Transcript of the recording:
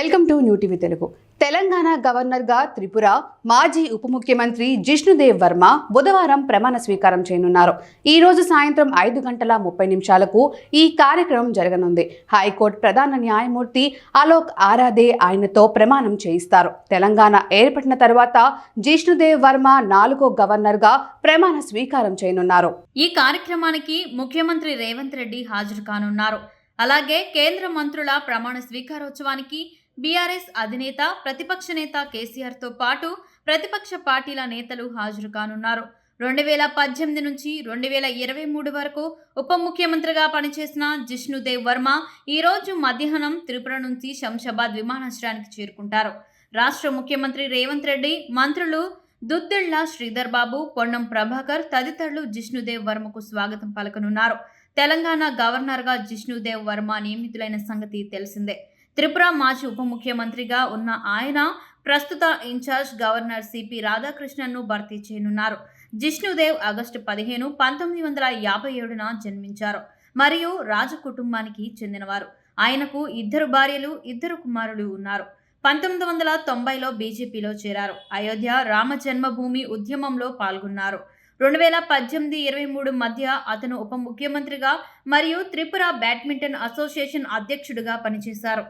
Welcome to new TV Telugu. Telangana గవర్నర్గా త్రిపుర మాజీ ఉప ముఖ్యమంత్రి జిష్ణుదేవ్ వర్మ బుధవారం ప్రమాణ స్వీకారం చేయనున్నారు. ఈ రోజు సాయంత్రం ఐదు గంటల ముప్పై నిమిషాలకు ఈ కార్యక్రమం జరగనుంది. హైకోర్టు ప్రధాన న్యాయమూర్తి అలోక్ ఆరాధే ఆయనతో ప్రమాణం చేయిస్తారు. తెలంగాణ ఏర్పడిన తర్వాత జిష్ణుదేవ్ వర్మ నాలుగో గవర్నర్గా ప్రమాణ స్వీకారం చేయనున్నారు. ఈ కార్యక్రమానికి ముఖ్యమంత్రి రేవంత్ రెడ్డి హాజరు కానున్నారు. అలాగే కేంద్ర మంత్రుల ప్రమాణ స్వీకారోత్సవానికి బీఆర్ఎస్ అధినేత ప్రతిపక్ష నేత కేసీఆర్తో పాటు ప్రతిపక్ష పార్టీల నేతలు హాజరు కానున్నారు. రెండు వేల పద్దెనిమిది నుంచి రెండు వేల ఇరవై మూడు వరకు ఉప ముఖ్యమంత్రిగా పనిచేసిన జిష్ణుదేవ్ వర్మ ఈరోజు మధ్యాహ్నం త్రిపుర నుంచి శంషాబాద్ విమానాశ్రయానికి చేరుకుంటారు. రాష్ట్ర ముఖ్యమంత్రి రేవంత్ రెడ్డి మంత్రులు దుద్దిళ్ళ శ్రీధర్ బాబు పొన్నం ప్రభాకర్ తదితరులు జిష్ణుదేవ్ వర్మకు స్వాగతం పలకనున్నారు. తెలంగాణ గవర్నర్గా జిష్ణుదేవ్ వర్మ నియమితులైన సంగతి తెలిసిందే. త్రిపుర మాజీ ఉప ముఖ్యమంత్రిగా ఉన్న ఆయన ప్రస్తుత ఇన్ఛార్జ్ గవర్నర్ సిపి రాధాకృష్ణన్ను భర్తీ చేయనున్నారు. జిష్ణుదేవ్ ఆగస్టు పదిహేను పంతొమ్మిది వందల యాభై ఏడున జన్మించారు మరియు రాజ కుటుంబానికి చెందినవారు. ఆయనకు ఇద్దరు భార్యలు ఇద్దరు కుమారులు ఉన్నారు. పంతొమ్మిది వందల తొంభైలో బీజేపీలో చేరారు. అయోధ్య రామ జన్మభూమి ఉద్యమంలో పాల్గొన్నారు. రెండు వేల పద్దెనిమిది ఇరవై మూడు మధ్య అతను ఉప ముఖ్యమంత్రిగా మరియు త్రిపుర బ్యాడ్మింటన్ అసోసియేషన్ అధ్యక్షుడిగా పనిచేశారు.